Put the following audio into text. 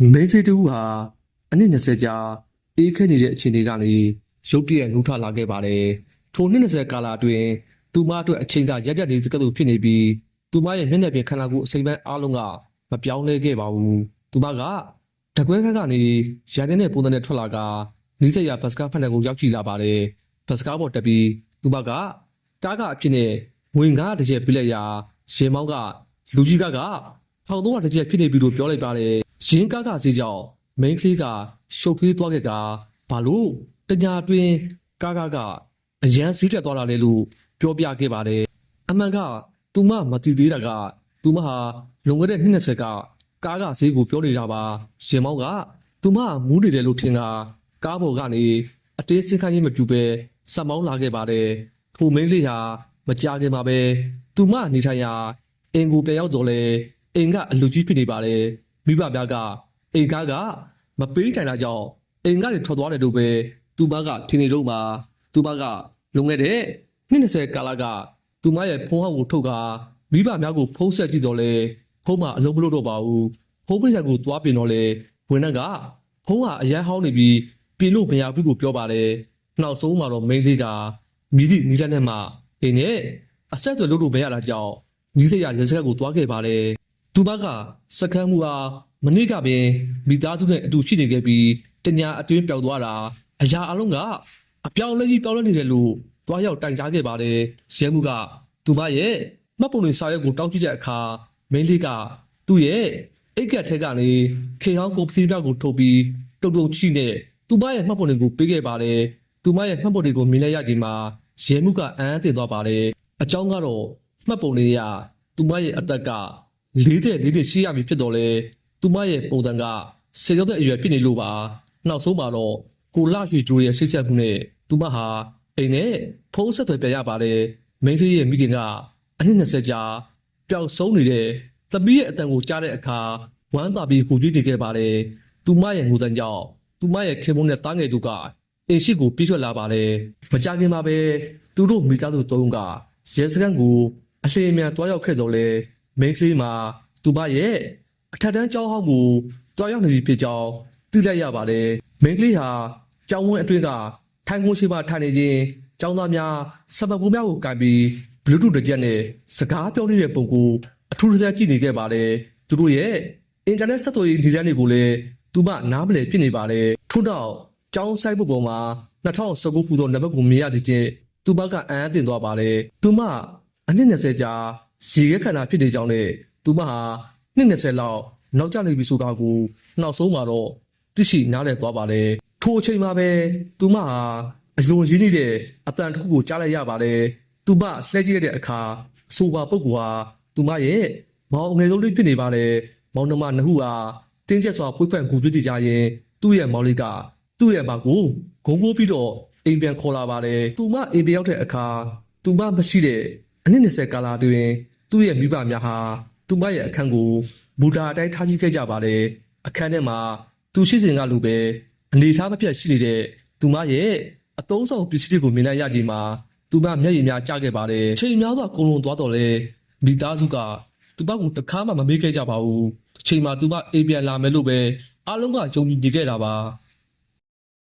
မိန်းကလေးတူဟာအနည်း20ကြာအေးခဲနေတဲ့အခြေအနေကနေရုတ်တရက်နှူးထလာခဲ့ပါတယ်ထိုနှစ်20ကာလအတွင်းသူမအတွက်အချိန်ကရက်ရက်နေစကတူဖြစ်နေပြီးသူမရဲ့မျက်နှာပြင်ခန္ဓာကိုယ်အစိမ့်ပိုင်းအားလုံးကမပြောင်းလဲခဲ့ပါဘူးသူမကတကွဲခက်ကနေရန်တဲ့ပုံစံနဲ့ထွက်လာကနီးစက်ရဘတ်စကားဖက်နယ်ကိုရောက်ကြည့်လာပါတယ်ဘတ်စကားပေါ်တက်ပြီးသူမကကားကအဖြစ်နဲ့ငွေငါးတစ်ချက်ပြလိုက်ရာရေမောင်းကလူကြီးကကဆောင်းတော့တစ်ချက်ဖြစ်နေပြီလို့ပြောလိုက်ပါတယ် ရင်းကားကစီကြောင့်မိန်းကလေးကရှုပ်ထွေးသွားခဲ့ကဘာလို့တညာအတွင်းကားကားကအရန်စီးတက်သွားတာလေလို့ပြောပြခဲ့ပါတယ်အမှန်ကသူမမတည်သေးတာကသူမဟာလွန်ခဲ့တဲ့နှစ်20ကကားကဈေးကိုပြောနေတာပါရင်မောင်းကသူမမူးနေတယ်လို့ထင်ကကားပေါ်ကနေအတေးစင်ခန်းကြီးမပြူပဲစက်မောင်းလာခဲ့ပါတယ်ထိုမင်းလေးဟာမကြခင်ပါပဲသူမနေထိုင်ရာအင်ကိုပြန်ရောက်တော့လေအင်ကအလူကြီးဖြစ်နေပါတယ် မိဘများကအိမ်ကားကမပေးတိုင်တာကြောင့်အိမ်ကနေထွက်သွားတယ်လို့ပဲသူမကထင်နေတော့မှာသူမကလွန်ခဲ့တဲ့နှစ်20ကာလကသူမရဲ့ဖုန်းဟောင်းကိုထုတ်ကမိဘများကိုဖုံးဆက်ကြည့်တော့လေဖုန်းမအလုံးမလို့တော့ပါဘူးဖုန်းပိစံကိုသွားပြင်တော့လေဝင်နှက်ကဖုန်းကအရန်ဟောင်းနေပြီးပြင်လို့မရဘူးလို့ပြောပါတယ်နောက်ဆုံးမှာတော့မိန်းလေးကမြည်သည့်နီးလက်နဲ့မှအိမ်နဲ့အဆက်အသွယ်လုပ်လို့မရတာကြောင့်ညီစရာရစက်ကိုသွားခဲ့ပါတယ် သူမကစကမ်းမှုဟာမနေ့ကပင်မိသားစုနဲ့အတူရှိနေခဲ့ပြီးတညာအတွင်းပျောက်သွားတာအရာအလုံးကအပြောင်းလဲကြီးပြောင်းလဲနေတယ်လို့တွားရောက်တိုင်ကြားခဲ့ပါတယ်ရဲမှုကသူမရဲ့မှတ်ပုံတွေစာရွက်ကိုတောင်းကြည့်တဲ့အခါမင်းလေးကသူ့ရဲ့အိတ်ကက်ထဲကနေခေဟောင်းကိုပစီပြကိုထုတ်ပြီးတုတ်တုတ်ချိနဲ့သူမရဲ့မှတ်ပုံတွေကိုပေးခဲ့ပါတယ်သူမရဲ့မှတ်ပုံတွေကိုမြင်လိုက်ရချိန်မှာရဲမှုကအံ့အသင့်သွားပါတယ်အကြောင်းကတော့မှတ်ပုံတွေရသူမရဲ့အသက်က လေးတဲ့လေးတဲ့ရှိရပြီဖြစ်တော့လေသူမရဲ့ပုံစံကစေရောက်တဲ့အရွယ်ဖြစ်နေလို့ပါနောက်ဆုံးမှာတော့ကိုလာရွှေကျိုးရဲ့ဆိတ်ဆက်မှုနဲ့သူမဟာအိမ်နဲ့ဖုံးဆက်သွယ်ပြန်ရပါတယ်မိန်းကလေးရဲ့မိခင်ကအနှစ်20ကြာပျောက်ဆုံးနေတဲ့သမီးရဲ့အတန်ကိုကြားတဲ့အခါဝမ်းသာပြီးကိုကြွေးနေခဲ့ပါတယ်သူမရဲ့ငိုတန်ကြောင့်သူမရဲ့ခင်မုန်းတဲ့တားငယ်သူကအိမ်ရှိကိုပြေးထွက်လာပါတယ်မကြခင်မှာပဲသူတို့မိသားစုသုံးကရဲစခန်းကိုအလှေမြန်တွားရောက်ခဲ့တော့လေ မိန်းကလေးမှာသူမရဲ့အထက်တန်းကျောင်းဟောင်းကိုတွားရောက်နေပြီဖြစ်ကြောင်းသိလိုက်ရပါတယ်မိန်းကလေးဟာကျောင်းဝင်းအတွင်းကထိုင်ခုံရှိမှထိုင်နေခြင်းကျောင်းသားများစပပူများကိုကန်ပြီး Bluetooth တစ်ချက်နဲ့စကားပြောနေတဲ့ပုံကိုအထူးတစ်စက်ကြည့်နေခဲ့ပါတယ်သူတို့ရဲ့အင်တာနက်ဆက်သွယ်ရေးဒီဇိုင်းတွေကိုလည်းသူမနားမလည်ဖြစ်နေပါတယ်ထို့တော့ကျောင်းဆိုင်ပုတ်ပေါ်မှာ2019ခုသောနံပါတ်ကိုမြင်ရသည်ဖြင့်သူမကအံ့အသင့်သွားပါတယ်သူမအနည်း20ကြာ ရေခဲခန္ဓာဖြစ်နေကြောင်းနဲ့သူမဟာနှစ်20လောက်နောက်ကျနေပြီဆိုတာကိုနောက်ဆုံးမှာတော့သိရှိနားလည်သွားပါတယ်ထိုအချိန်မှာပဲသူမဟာအလွန်ရင်းနေတဲ့အတန်တစ်ခုကိုကြားလိုက်ရပါတယ်သူမလှည့်ကြည့်ရတဲ့အခါအဆိုပါပုဂ္ဂိုလ်ဟာသူမရဲ့မောင်ငယ်ဆုံးလေးဖြစ်နေပါတယ်မောင်နှမနှစ်ခုဟာတင်းကျပ်စွာပွေးဖက်ကူတွေ့ကြရင်သူ့ရဲ့မောင်လေးကသူ့ရဲ့မောင်ကိုဂုံးပိုးပြီးတော့အိမ်ပြန်ခေါ်လာပါတယ်သူမအိမ်ပြန်ရောက်တဲ့အခါသူမမရှိတဲ့ အနည်း20ကာလအတွင်းသူ့ရဲ့မိဘများဟာသူမရဲ့အခန်းကိုမူတာအတိုင်းထားရှိခဲ့ကြပါတယ်အခန်းထဲမှာသူရှိစဉ်ကလူပဲအနေထားမပြတ်ရှိနေတဲ့သူမရဲ့အသုံးဆောင်ပစ္စည်းတွေကိုမြင်လိုက်ရချိန်မှာသူမမျက်ရည်များကျခဲ့ပါတယ်ချိန်များစွာကုန်လုံးသွားတော့လေမိသားစုကသူမကိုတခါမှမမေးခဲ့ကြပါဘူးချိန်မှာသူမအိမ်ပြန်လာမယ်လို့ပဲအားလုံးကယုံကြည်နေခဲ့တာပါ